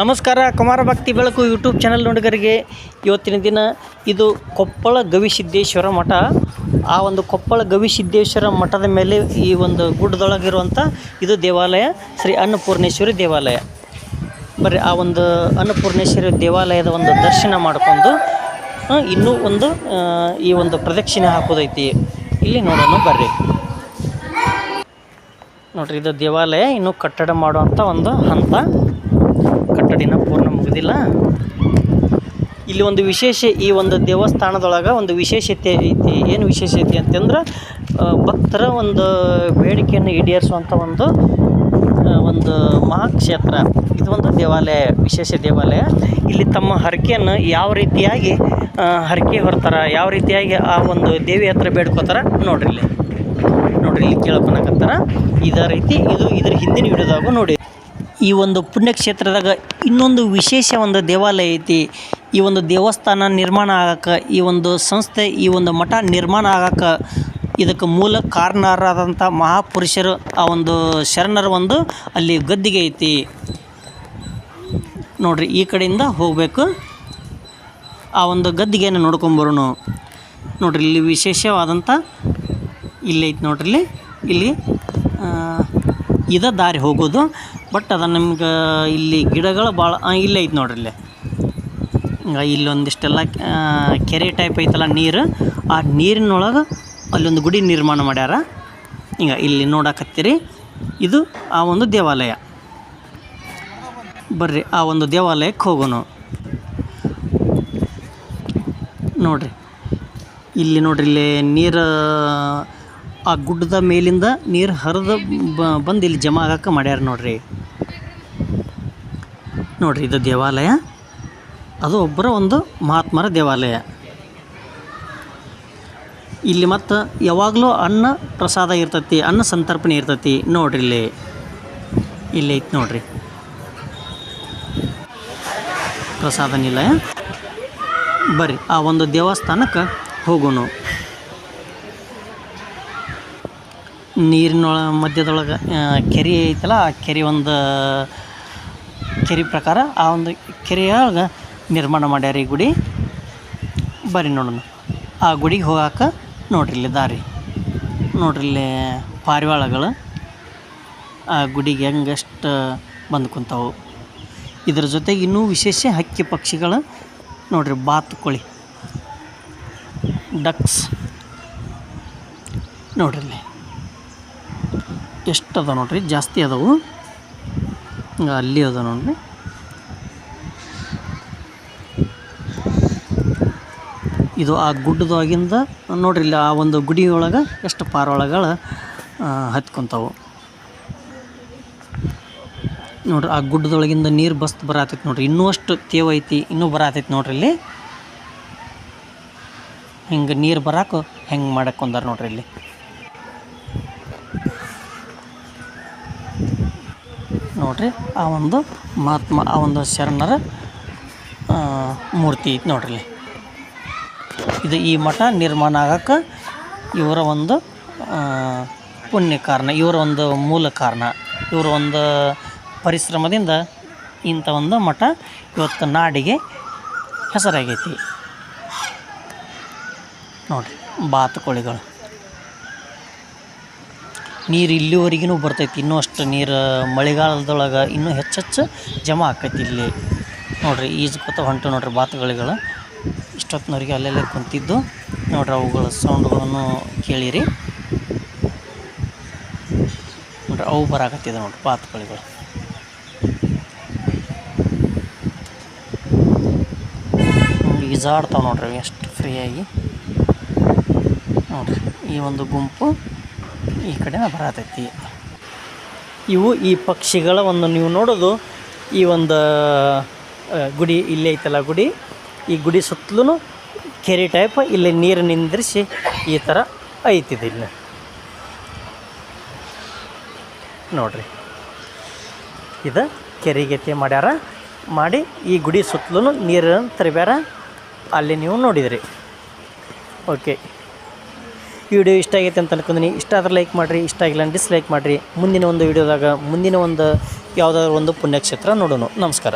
ನಮಸ್ಕಾರ, ಕುಮಾರ ಭಕ್ತಿ ಬೆಳಕು ಯೂಟ್ಯೂಬ್ ಚಾನಲ್ ನೋಡಿಗರಿಗೆ. ಇವತ್ತಿನ ದಿನ ಇದು ಕೊಪ್ಪಳ ಗವಿಸಿದ್ದೇಶ್ವರ ಮಠ. ಆ ಒಂದು ಕೊಪ್ಪಳ ಗವಿಸಿದ್ದೇಶ್ವರ ಮಠದ ಮೇಲೆ ಈ ಒಂದು ಗುಡ್ಡದೊಳಗಿರುವಂಥ ಇದು ದೇವಾಲಯ, ಶ್ರೀ ಅನ್ನಪೂರ್ಣೇಶ್ವರಿ ದೇವಾಲಯ. ಬರ್ರಿ, ಆ ಒಂದು ಅನ್ನಪೂರ್ಣೇಶ್ವರಿ ದೇವಾಲಯದ ಒಂದು ದರ್ಶನ ಮಾಡಿಕೊಂಡು ಇನ್ನೂ ಒಂದು ಈ ಒಂದು ಪ್ರದಕ್ಷಿಣೆ ಹಾಕೋದೈತಿ. ಇಲ್ಲಿ ನೋಡೋಣ, ಬರ್ರಿ. ನೋಡ್ರಿ, ಇದು ದೇವಾಲಯ, ಇನ್ನೂ ಕಟ್ಟಡ ಮಾಡುವಂಥ ಒಂದು ಹಂತ. ಕಟ್ಟಡಿನ ಪೂರ್ಣ ಮುಗಿದಿಲ್ಲ. ಇಲ್ಲಿ ಒಂದು ವಿಶೇಷ ಈ ಒಂದು ದೇವಸ್ಥಾನದೊಳಗೆ ಒಂದು ವಿಶೇಷತೆ ಐತಿ. ಏನು ವಿಶೇಷತೆ ಅಂತಂದ್ರೆ ಭಕ್ತರ ಒಂದು ಬೇಡಿಕೆಯನ್ನು ಈಡೇರಿಸುವಂಥ ಒಂದು ಒಂದು ಮಹಾಕ್ಷೇತ್ರ. ಇದು ಒಂದು ದೇವಾಲಯ, ವಿಶೇಷ ದೇವಾಲಯ. ಇಲ್ಲಿ ತಮ್ಮ ಹರಕೆಯನ್ನು ಯಾವ ರೀತಿಯಾಗಿ ಹರಕೆ ಹೊರ್ತಾರೆ, ಯಾವ ರೀತಿಯಾಗಿ ಆ ಒಂದು ದೇವಿ ಹತ್ರ ಬೇಡ್ಕೋತಾರೆ, ನೋಡ್ರಿ ಇಲ್ಲಿ. ನೋಡ್ರಿ ಇಲ್ಲಿ ಕೇಳ್ಕೊಳಕತ್ತಾರ ಇದೇ ರೀತಿ ಇದು ಇದ್ರ ಹಿಂದಿನ ವಿಡಿಯೋದಾಗೂ ನೋಡಿ. ಈ ಒಂದು ಪುಣ್ಯಕ್ಷೇತ್ರದಾಗ ಇನ್ನೊಂದು ವಿಶೇಷ ಒಂದು ದೇವಾಲಯ ಐತಿ. ಈ ಒಂದು ದೇವಸ್ಥಾನ ನಿರ್ಮಾಣ ಆಗಕ್ಕೆ ಈ ಒಂದು ಸಂಸ್ಥೆ, ಈ ಒಂದು ಮಠ ನಿರ್ಮಾಣ ಆಗಕ್ಕೆ ಇದಕ್ಕೆ ಮೂಲ ಕಾರಣರಾದಂಥ ಮಹಾಪುರುಷರು ಆ ಒಂದು ಶರಣರ ಒಂದು ಅಲ್ಲಿ ಗದ್ದಿಗೆ ಐತಿ. ನೋಡ್ರಿ, ಈ ಕಡೆಯಿಂದ ಹೋಗಬೇಕು. ಆ ಒಂದು ಗದ್ದಿಗೆಯನ್ನು ನೋಡ್ಕೊಂಬರೋಣ ನೋಡ್ರಿ, ಇಲ್ಲಿ ವಿಶೇಷವಾದಂಥ ಇಲ್ಲಿ ಐತಿ ನೋಡ್ರಿ, ಇಲ್ಲಿ ಇಲ್ಲಿ ಇದ ದಾರಿ ಹೋಗೋದು. ಬಟ್ ಅದು ನಿಮ್ಗೆ ಇಲ್ಲಿ ಗಿಡಗಳು ಭಾಳ ಇಲ್ಲೇ ಐತೆ ನೋಡ್ರಿ ಇಲ್ಲಿ. ಇಲ್ಲೊಂದಿಷ್ಟೆಲ್ಲ ಕೆರೆ ಟೈಪ್ ಐತಲ್ಲ ನೀರು. ಆ ನೀರಿನೊಳಗೆ ಅಲ್ಲೊಂದು ಗುಡಿ ನಿರ್ಮಾಣ ಮಾಡ್ಯಾರ. ಹಿಂಗೆ ಇಲ್ಲಿ ನೋಡಕತ್ತೀರಿ. ಇದು ಆ ಒಂದು ದೇವಾಲಯ. ಬರ್ರಿ, ಆ ಒಂದು ದೇವಾಲಯಕ್ಕೆ ಹೋಗೋಣ. ನೋಡ್ರಿ. ಇಲ್ಲಿ ನೋಡ್ರಿ, ಇಲ್ಲಿ ನೀರು ಆ ಗುಡ್ಡದ ಮೇಲಿಂದ ನೀರು ಹರಿದು ಬಂದು ಇಲ್ಲಿ ಜಮಾ ಆಗಕ್ಕೆ ಮಾಡ್ಯಾರ ನೋಡ್ರಿ. ನೋಡ್ರಿ ಇದು ದೇವಾಲಯ. ಅದು ಒಬ್ಬರ ಒಂದು ಮಹಾತ್ಮರ ದೇವಾಲಯ. ಇಲ್ಲಿ ಮತ್ತು ಯಾವಾಗಲೂ ಅನ್ನ ಪ್ರಸಾದ ಇರ್ತೈತಿ, ಅನ್ನ ಸಂತರ್ಪಣೆ ಇರ್ತೈತಿ ನೋಡ್ರಿ ಇಲ್ಲಿ. ಇಲ್ಲಿ ಐತಿ ನೋಡ್ರಿ. ಪ್ರಸಾದ ನಿಲಯ. ಬರ್ರಿ, ಆ ಒಂದು ದೇವಸ್ಥಾನಕ್ಕೆ ಹೋಗೋಣ. ನೀರಿನೊಳ ಮಧ್ಯದೊಳಗೆ ಕೆರೆ ಐತಲ್ಲ, ಆ ಕೆರೆ ಒಂದು, ಕೆರೆ ಪ್ರಕಾರ ಆ ಒಂದು ಕೆರೆಯೊಳಗೆ ನಿರ್ಮಾಣ ಮಾಡ್ಯಾರ ಈ ಗುಡಿ. ಬರ್ರಿ ನೋಡೋಣ. ಆ ಗುಡಿಗೆ ಹೋಗಾಕ ನೋಡ್ರಿ ಇಲ್ಲಿ ದಾರಿ. ನೋಡ್ರಿ ಇಲ್ಲಿ ಪಾರಿವಾಳಗಳು. ಆ ಗುಡಿಗೆ ಹೆಂಗಷ್ಟು ಬಂದು ಕುಂತಾವು. ಇದ್ರ ಜೊತೆಗೆ ಇನ್ನೂ ವಿಶೇಷ ಹಕ್ಕಿ ಪಕ್ಷಿಗಳು ನೋಡ್ರಿ ಬಾತುಕೋಳಿ. ಡಕ್ಸ್. ನೋಡ್ರಿ ಇಲ್ಲಿ. ಎಷ್ಟು ಅದ ನೋಡ್ರಿ? ಜಾಸ್ತಿ ಅದಾವು. ಅಲ್ಲಿ ಅದ ನೋಡ್ರಿ. ಇದು ಆ ಗುಡ್ಡದಾಗಿಂದ ನೋಡ್ರಿ ಇಲ್ಲಿ ಆ ಒಂದು ಗುಡಿ ಒಳಗೆ ಎಷ್ಟು ಪಾರೊಳಗಳು ಹತ್ಕೊಂತಾವು. ನೋಡ್ರಿ, ಆ ಗುಡ್ಡದೊಳಗಿಂದ ನೀರು ಬಸ್ ಬರತೈತಿ ನೋಡ್ರಿ. ಇನ್ನೂ ಅಷ್ಟು ತೇವ ಐತಿ, ಇನ್ನೂ ಬರತೈತಿ ನೋಡ್ರಿ ಇಲ್ಲಿ. ಹಿಂಗೆ ನೀರು ಬರಾಕ ಹೆಂಗೆ ಮಾಡಕ್ಕೆ ನೋಡ್ರಿ ಇಲ್ಲಿ. ನೋಡ್ರಿ, ಆ ಒಂದು ಮಹಾತ್ಮ, ಆ ಒಂದು ಶರಣರ ಮೂರ್ತಿ ಐತಿ ನೋಡ್ರಿ ಇದು ಈ ಮಠ ನಿರ್ಮಾಣ ಆಗಕ್ಕೆ ಇವರ ಒಂದು ಪುಣ್ಯ ಕಾರಣ, ಇವರ ಒಂದು ಮೂಲ ಕಾರಣ, ಇವರ ಒಂದು ಪರಿಶ್ರಮದಿಂದ ಇಂಥ ಒಂದು ಮಠ ಇವತ್ತು ನಾಡಿಗೆ ಹೆಸರಾಗೈತಿ. ನೋಡಿರಿ, ಬಾತುಕೋಳಿಗಳು. ನೀರು ಇಲ್ಲಿವರೆಗೂ ಬರ್ತೈತಿ. ಇನ್ನೂ ಅಷ್ಟು ನೀರು ಮಳೆಗಾಲದೊಳಗೆ ಇನ್ನೂ ಹೆಚ್ಚೆಚ್ಚು ಜಮಾ ಆಕೈತಿ ಇಲ್ಲಿ. ನೋಡ್ರಿ ಈಜ್ಕೊತ ಹೊಂಟು ನೋಡ್ರಿ ಬಾತುಗಳಿಗಳು. ಇಷ್ಟೊತ್ತಿನವರೆಗೆ ಅಲ್ಲೆಲ್ಲೇ ಕುಂತಿದ್ದು. ನೋಡ್ರಿ ಅವುಗಳ ಸೌಂಡ್ಗಳನ್ನು ಕೇಳಿರಿ. ನೋಡ್ರಿ, ಅವು ಬರಾಕತ್ತಿದೆ ನೋಡ್ರಿ ಬಾತುಗಳಿಗಳು. ಈಜಾಡ್ತಾವೆ ನೋಡ್ರಿ ಎಷ್ಟು ಫ್ರೀಯಾಗಿ ನೋಡ್ರಿ, ಈ ಒಂದು ಗುಂಪು. ಈ ಕಡೆನ ಬರತೈತಿ. ಇವು ಈ ಪಕ್ಷಿಗಳ ಒಂದು ನೀವು ನೋಡೋದು, ಈ ಒಂದು ಗುಡಿ ಇಲ್ಲೇ ಐತಲ್ಲ ಗುಡಿ? ಈ ಗುಡಿ ಸುತ್ತಲೂ ಕೆರೆ ಟೈಪ್ ಇಲ್ಲಿ ನೀರು ನಿಂದ್ರಿಸಿ ಈ ಥರ ಐತಿದೆ ಇಲ್ಲಿ. ನೋಡ್ರಿ. ಇದು ಕೆರೆಗೆತೆ ಮಾಡ್ಯಾರ. ಮಾಡಿ ಈ ಗುಡಿ ಸುತ್ತಲೂ ನೀರನ್ನು ತರಬ್ಯಾರ. ಅಲ್ಲಿ ನೀವು ನೋಡಿದ್ರಿ. ಓಕೆ. ಈ ವಿಡಿಯೋ ಇಷ್ಟ ಆಗೈತೆ ಅಂತ ಅನ್ಕೊಂಡಿನಿ. ಇಷ್ಟ ಆದ್ರೆ ಲೈಕ್ ಮಾಡಿರಿ, ಇಷ್ಟ ಆಗಿಲ್ಲ ಡಿಸ್ಲೈಕ್ ಮಾಡಿರಿ. ಮುಂದಿನ ಒಂದು ವಿಡಿಯೋದಾಗ, ಮುಂದಿನ ಒಂದು ಯಾವುದಾದ್ರು ಒಂದು ಪುಣ್ಯಕ್ಷೇತ್ರ ನೋಡೋಣ. ನಮಸ್ಕಾರ.